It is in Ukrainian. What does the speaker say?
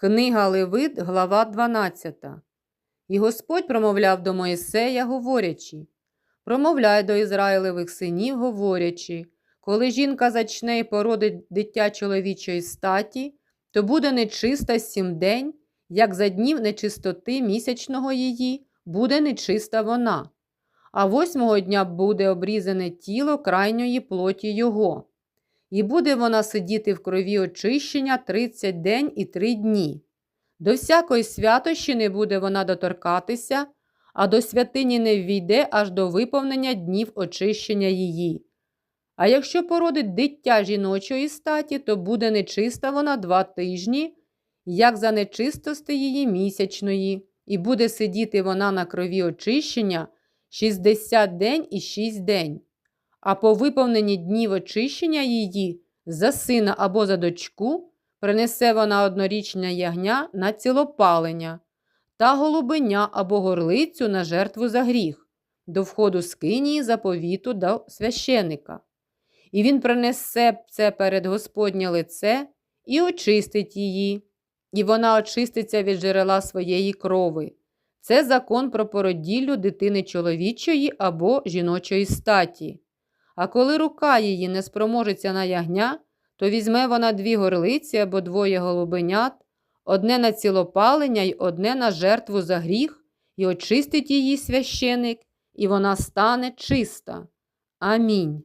Книга Левит, глава 12. І Господь промовляв до Моїсея, говорячи: Промовляй до Ізраїлевих синів, говорячи, коли жінка зачне і породить дитя чоловічої статі, то буде нечиста сім день, як за днів нечистоти місячного її, буде нечиста вона. А восьмого дня буде обрізане тіло крайньої плоті його. І буде вона сидіти в крові очищення тридцять день і три дні. До всякої святощі не буде вона доторкатися, а до святині не ввійде аж до виповнення днів очищення її. А якщо породить дитя жіночої статі, то буде нечиста вона два тижні, як за нечистости її місячної, і буде сидіти вона на крові очищення 60 день і 6 день. А по виповненні днів очищення її за сина або за дочку принесе вона однорічне ягня на цілопалення та голубеня або горлицю на жертву за гріх, до входу скинії заповіту до священика. І він принесе це перед Господнє лице і очистить її, і вона очиститься від джерела своєї крови. Це закон про породіллю дитини чоловічої або жіночої статі. А коли рука її не спроможеться на ягня, то візьме вона дві горлиці або двоє голубенят, одне на цілопалення й одне на жертву за гріх, і очистить її священик, і вона стане чиста. Амінь.